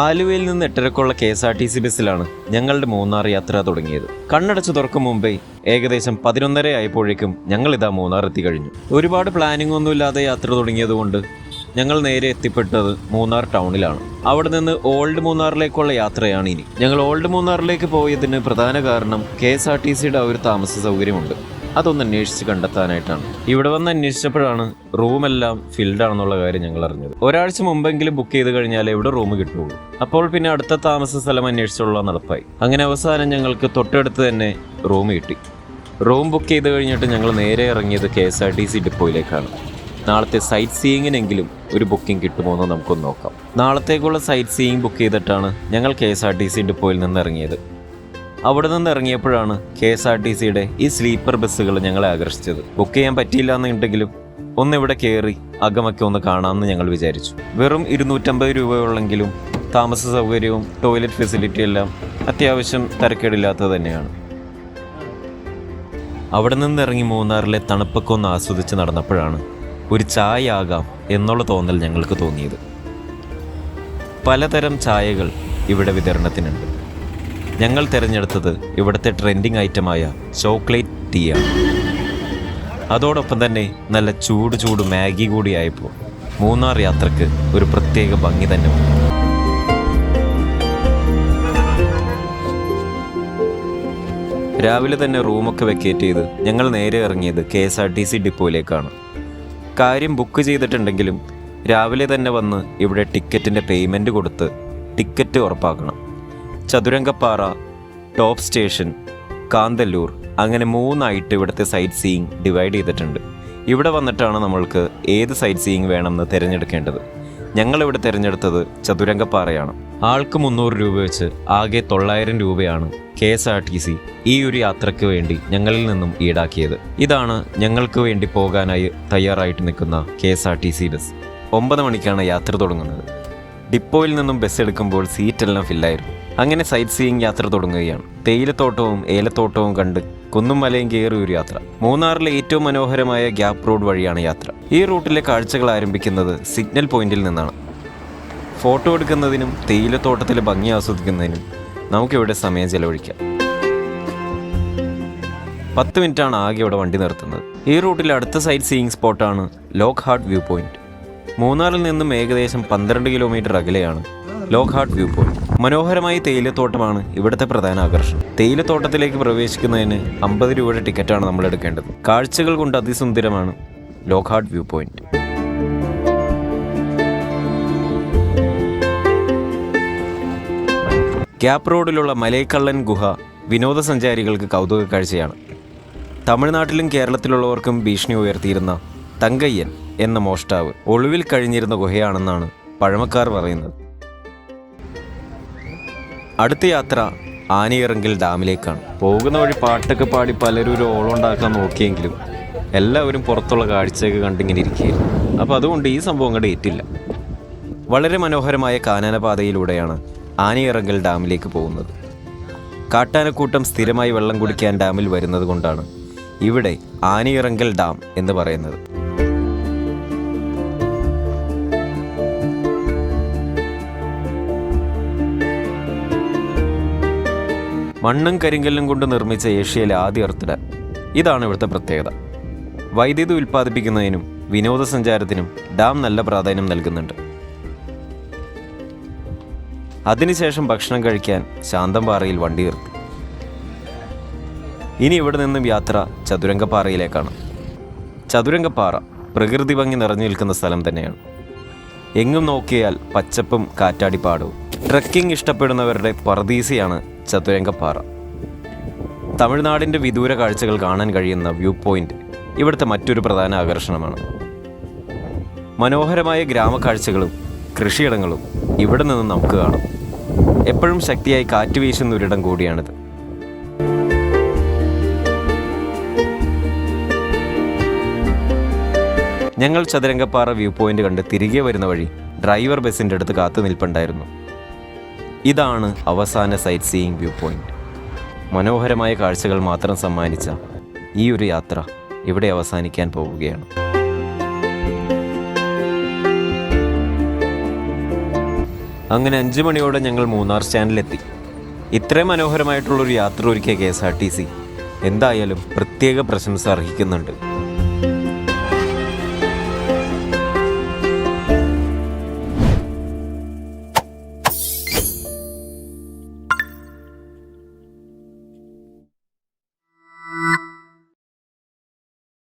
ആലുവയിൽ നിന്ന് എട്ടരക്കുള്ള K S R T C ബസ്സിലാണ് ഞങ്ങളുടെ മൂന്നാർ യാത്ര തുടങ്ങിയത്. കണ്ണടച്ചു തുറക്കും മുമ്പേ ഏകദേശം പതിനൊന്നര ആയപ്പോഴേക്കും ഞങ്ങൾ ഇതാ മൂന്നാർ എത്തി കഴിഞ്ഞു ഒരുപാട് പ്ലാനിംഗ് ഒന്നുമില്ലാതെ യാത്ര തുടങ്ങിയതുകൊണ്ട് ഞങ്ങൾ നേരെ എത്തിപ്പെട്ടത് മൂന്നാർ ടൗണിലാണ്. അവിടെ നിന്ന് ഓൾഡ് മൂന്നാറിലേക്കുള്ള യാത്രയാണ് ഇനി. ഞങ്ങൾ ഓൾഡ് മൂന്നാറിലേക്ക് പോയതിന് പ്രധാന കാരണം കെ എസ് ആർ ടി സിയുടെ ഒരു താമസ സൗകര്യമുണ്ട്. അതൊന്ന് അന്വേഷിച്ച് കണ്ടെത്താനായിട്ടാണ്. ഇവിടെ വന്ന് അന്വേഷിച്ചപ്പോഴാണ് റൂമെല്ലാം ഫിൽഡ് ആണെന്നുള്ള കാര്യം ഞങ്ങൾ അറിഞ്ഞത് ഒരാഴ്ച മുമ്പെങ്കിലും ബുക്ക് ചെയ്ത് കഴിഞ്ഞാൽ ഇവിടെ റൂം കിട്ടുള്ളൂ. അപ്പോൾ പിന്നെ അടുത്ത താമസ സ്ഥലം അന്വേഷിച്ചുള്ള നടപ്പായി. അങ്ങനെ അവസാനം ഞങ്ങൾക്ക് തൊട്ടടുത്ത് തന്നെ റൂം കിട്ടി. റൂം ബുക്ക് ചെയ്ത് കഴിഞ്ഞിട്ട് ഞങ്ങൾ നേരെ ഇറങ്ങിയത് K S R T C ഡിപ്പോയിലേക്കാണ്. നാളത്തെ സൈറ്റ് സീയിങ്ങിനെങ്കിലും ഒരു ബുക്കിംഗ് കിട്ടുമോ എന്ന് നമുക്കൊന്ന് നോക്കാം. നാളത്തേക്കുള്ള സൈറ്റ് സീയിങ് ബുക്ക് ചെയ്തിട്ടാണ് ഞങ്ങൾ K S R T C ഡിപ്പോയിൽ നിന്ന് ഇറങ്ങിയത്. അവിടെ നിന്ന് ഇറങ്ങിയപ്പോഴാണ് കെ എസ് ആർ ടി സിയുടെ ഈ സ്ലീപ്പർ ബസ്സുകൾ ഞങ്ങളെ ആകർഷിച്ചത്. ബുക്ക് ചെയ്യാൻ പറ്റിയില്ല എന്നുണ്ടെങ്കിലും ഒന്ന് ഇവിടെ കയറി അകമൊക്കെ ഒന്ന് കാണാമെന്ന് ഞങ്ങൾ വിചാരിച്ചു. വെറും ഇരുന്നൂറ്റമ്പത് രൂപയുള്ളെങ്കിലും താമസ സൗകര്യവും ടോയ്ലറ്റ് ഫെസിലിറ്റി എല്ലാം അത്യാവശ്യം തരക്കേടില്ലാത്തത് തന്നെയാണ്. അവിടെ നിന്ന് ഇറങ്ങി മൂന്നാറിലെ തണുപ്പൊക്കെ ഒന്ന് ആസ്വദിച്ച് നടന്നപ്പോഴാണ് ഒരു ചായ ആകാം എന്നുള്ള തോന്നൽ ഞങ്ങൾക്ക് തോന്നിയത്. പലതരം ചായകൾ ഇവിടെ വിതരണത്തിനുണ്ട്. ഞങ്ങൾ തിരഞ്ഞെടുത്തത് ഇവിടുത്തെ ട്രെൻഡിങ് ഐറ്റമായ ചോക്ലേറ്റ് ടീ ആണ്. അതോടൊപ്പം തന്നെ നല്ല ചൂട് ചൂട് മാഗി കൂടിയായപ്പോൾ മൂന്നാർ യാത്രയ്ക്ക് ഒരു പ്രത്യേക ഭംഗി തന്നെ വന്നു. രാവിലെ തന്നെ റൂമൊക്കെ വെക്കേറ്റ് ചെയ്ത് ഞങ്ങൾ നേരെ ഇറങ്ങിയത് K S R T C ഡിപ്പോയിലേക്കാണ് കാര്യം ബുക്ക് ചെയ്തിട്ടുണ്ടെങ്കിലും രാവിലെ തന്നെ വന്ന് ഇവിടെ ടിക്കറ്റിന്റെ പേയ്മെന്റ് കൊടുത്ത് ടിക്കറ്റ് ഉറപ്പാക്കണം. ചതുരംഗപ്പാറ ടോപ്പ് സ്റ്റേഷൻ കാന്തല്ലൂർ അങ്ങനെ മൂന്നായിട്ട് ഇവിടുത്തെ സൈറ്റ് സീയിങ് ഡിവൈഡ് ചെയ്തിട്ടുണ്ട്. ഇവിടെ വന്നിട്ടാണ് നമ്മൾക്ക് ഏത് സൈറ്റ് സീയിങ് വേണമെന്ന് തിരഞ്ഞെടുക്കേണ്ടത്. ഞങ്ങളിവിടെ തിരഞ്ഞെടുത്തത് ചതുരംഗപ്പാറയാണ്. ആൾക്ക് മുന്നൂറ് രൂപ വെച്ച് ആകെ തൊള്ളായിരം രൂപയാണ് K S R T C ഈ ഒരു യാത്രയ്ക്ക് വേണ്ടി ഞങ്ങളിൽ നിന്നും ഈടാക്കിയത്. ഇതാണ് ഞങ്ങൾക്ക് വേണ്ടി പോകാനായി തയ്യാറായിട്ട് നിൽക്കുന്ന K S R T C bus. ഒമ്പത് മണിക്കാണ് യാത്ര തുടങ്ങുന്നത്. ഡിപ്പോയിൽ നിന്നും ബസ് എടുക്കുമ്പോൾ സീറ്റെല്ലാം ഫില്ലായിരുന്നു. അങ്ങനെ സൈറ്റ് സീയിങ് യാത്ര തുടങ്ങുകയാണ്. തേയിലത്തോട്ടവും ഏലത്തോട്ടവും കണ്ട് കുന്നും മലയും കയറി ഒരു യാത്ര. മൂന്നാറിലെ ഏറ്റവും മനോഹരമായ ഗ്യാപ് റോഡ് വഴിയാണ് യാത്ര. ഈ റൂട്ടിലെ കാഴ്ചകൾ ആരംഭിക്കുന്നത് സിഗ്നൽ പോയിന്റിൽ നിന്നാണ്. ഫോട്ടോ എടുക്കുന്നതിനും തേയിലത്തോട്ടത്തിലെ ഭംഗി ആസ്വദിക്കുന്നതിനും നമുക്കിവിടെ സമയം ചെലവഴിക്കാം. പത്ത് മിനിറ്റാണ് ആകെ ഇവിടെ വണ്ടി നിർത്തുന്നത്. ഈ റൂട്ടിലെ അടുത്ത സൈറ്റ് സീയിങ് സ്പോട്ടാണ് ലോക്ക് ഹാർട്ട് വ്യൂ പോയിന്റ്. മൂന്നാറിൽ നിന്നും ഏകദേശം പന്ത്രണ്ട് കിലോമീറ്റർ അകലെയാണ് ലോക്ഹാർട്ട് വ്യൂ പോയിന്റ് മനോഹരമായ തേയിലത്തോട്ടമാണ് ഇവിടുത്തെ പ്രധാന ആകർഷണം. തേയിലത്തോട്ടത്തിലേക്ക് പ്രവേശിക്കുന്നതിന് അമ്പത് രൂപയുടെ ടിക്കറ്റാണ് നമ്മൾ എടുക്കേണ്ടത്. കാഴ്ചകൾ കൊണ്ട് അതിസുന്ദരമാണ് ലോക്ഹാർട്ട് വ്യൂ പോയിന്റ് ഗ്യാപ് റോഡിലുള്ള മലൈക്കള്ളൻ ഗുഹ വിനോദസഞ്ചാരികൾക്ക് കൗതുക കാഴ്ചയാണ് തമിഴ്നാട്ടിലും കേരളത്തിലുള്ളവർക്കും ഭീഷണി ഉയർത്തിയിരുന്ന തങ്കയ്യൻ. എന്ന മോഷ്ടാവ് ഒളിവിൽ കഴിഞ്ഞിരുന്ന ഗുഹയാണെന്നാണ് പഴമക്കാർ പറയുന്നത്. അടുത്ത യാത്ര ആനയിറങ്കിൽ ഡാമിലേക്കാണ്. പോകുന്ന വഴി പാട്ടൊക്കെ പാടി പലരും ഒരു ഓളം ഉണ്ടാക്കാൻ നോക്കിയെങ്കിലും എല്ലാവരും പുറത്തുള്ള കാഴ്ചയൊക്കെ കണ്ടിങ്ങനെ ഇരിക്കുകയായിരുന്നു. അപ്പോൾ അതുകൊണ്ട് ഈ സംഭവം അങ്ങോട്ട് ഏറ്റില്ല. വളരെ മനോഹരമായ കാനനപാതയിലൂടെയാണ് ആനയിറങ്കൽ ഡാമിലേക്ക് പോകുന്നത്. കാട്ടാനക്കൂട്ടം സ്ഥിരമായി വെള്ളം കുടിക്കാൻ ഡാമിൽ വരുന്നത് കൊണ്ടാണ് ഇവിടെ ആനയിറങ്കൽ ഡാം എന്ന് പറയുന്നത്. മണ്ണും കരിങ്കല്ലും കൊണ്ട് നിർമ്മിച്ച ഏഷ്യയിലെ ആദ്യ എർത്ത് ഡാം. ഇതാണ് ഇവിടുത്തെ പ്രത്യേകത. വൈദ്യുതി ഉൽപ്പാദിപ്പിക്കുന്നതിനും വിനോദസഞ്ചാരത്തിനും ഡാം നല്ല പ്രാധാന്യം നൽകുന്നുണ്ട്. അതിനുശേഷം ഭക്ഷണം കഴിക്കാൻ ശാന്തംപാറയിൽ വണ്ടി നിർത്തി ഇനി ഇവിടെ നിന്നും യാത്ര ചതുരംഗപ്പാറയിലേക്കാണ്. ചതുരംഗപ്പാറ പ്രകൃതി ഭംഗി നിറഞ്ഞു നിൽക്കുന്ന സ്ഥലം തന്നെയാണ്. എങ്ങും നോക്കിയാൽ പച്ചപ്പും കാറ്റാടിപ്പാടവും ട്രക്കിംഗ് ഇഷ്ടപ്പെടുന്നവരുടെ പറദീസയാണ് ചതുരംഗപ്പാറ തമിഴ്നാടിന്റെ വിദൂര കാഴ്ചകൾ കാണാൻ കഴിയുന്ന വ്യൂ പോയിന്റ് ഇവിടുത്തെ മറ്റൊരു പ്രധാന ആകർഷണമാണ്. മനോഹരമായ ഗ്രാമക്കാഴ്ചകളും കൃഷിയിടങ്ങളും ഇവിടെ നിന്ന് നമുക്ക് കാണാം. എപ്പോഴും ശക്തിയായി കാറ്റ് വീശുന്ന ഒരിടം കൂടിയാണിത്. ഞങ്ങൾ ചതുരംഗപ്പാറ വ്യൂ പോയിന്റ് കണ്ട് തിരികെ വരുന്ന വഴി ഡ്രൈവർ ബസ്സിന്റെ അടുത്ത് കാത്തു നിൽപ്പുണ്ടായിരുന്നു. ഇതാണ് അവസാന സൈറ്റ് സീയിങ് വ്യൂ പോയിന്റ് മനോഹരമായ കാഴ്ചകൾ മാത്രം സമ്മാനിച്ച ഈ ഒരു യാത്ര ഇവിടെ അവസാനിക്കാൻ പോവുകയാണ്. അങ്ങനെ അഞ്ചു മണിയോടെ ഞങ്ങൾ മൂന്നാർ സ്റ്റാൻഡിലെത്തി. ഇത്രയും മനോഹരമായിട്ടുള്ളൊരു യാത്ര ഒരുക്കിയ K S R T C എന്തായാലും പ്രത്യേക പ്രശംസ അർഹിക്കുന്നുണ്ട്.